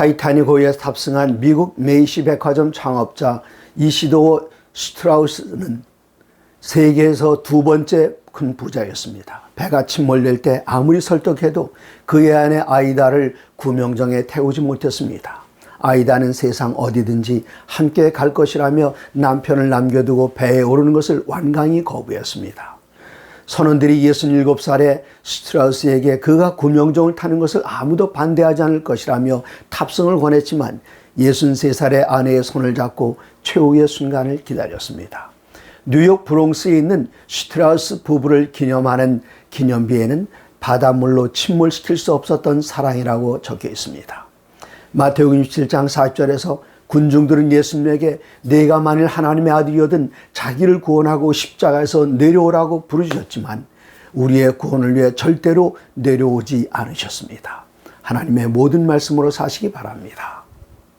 타이타닉 호에 탑승한 미국 메이시 백화점 창업자 이시도 스트라우스는 세계에서 두 번째 큰 부자였습니다. 배가 침몰될 때 아무리 설득해도 그의 아내 아이다를 구명정에 태우지 못했습니다. 아이다는 세상 어디든지 함께 갈 것이라며 남편을 남겨두고 배에 오르는 것을 완강히 거부했습니다. 선원들이 67살의 스트라우스에게 그가 구명정을 타는 것을 아무도 반대하지 않을 것이라며 탑승을 권했지만 63살의 아내의 손을 잡고 최후의 순간을 기다렸습니다. 뉴욕 브롱스에 있는 슈트라우스 부부를 기념하는 기념비에는 바닷물로 침몰시킬 수 없었던 사랑이라고 적혀 있습니다. 마태복음 27장 40절에서 군중들은 예수님에게 내가 만일 하나님의 아들이거든 자기를 구원하고 십자가에서 내려오라고 부르셨지만 우리의 구원을 위해 절대로 내려오지 않으셨습니다. 하나님의 모든 말씀으로 사시기 바랍니다.